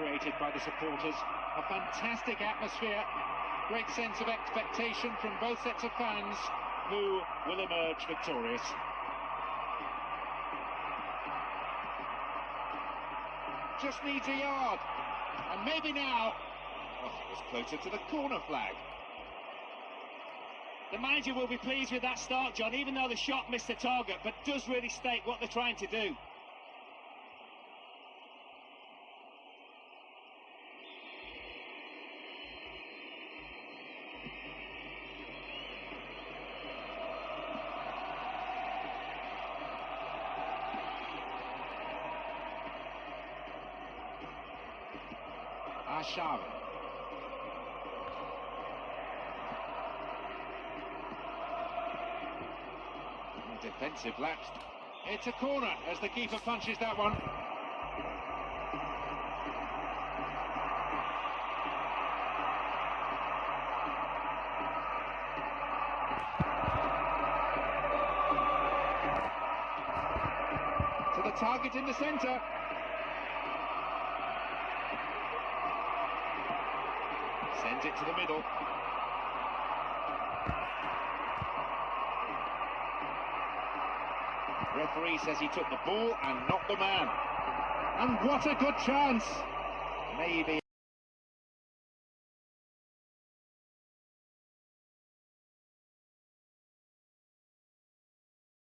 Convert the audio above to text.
created by the supporters. A fantastic atmosphere, great sense of expectation from both sets of fans who will emerge victorious. Just needs a yard, and maybe now. Oh, it was closer to the corner flag. The manager will be pleased with that start, John, even though the shot missed the target, but does really state what they're trying to do. Arshavin. Defensive lapse. It's a corner as the keeper punches that one. To the target in the centre. Sends it to the middle. Referee says he took the ball and not the man. And what a good chance! Maybe.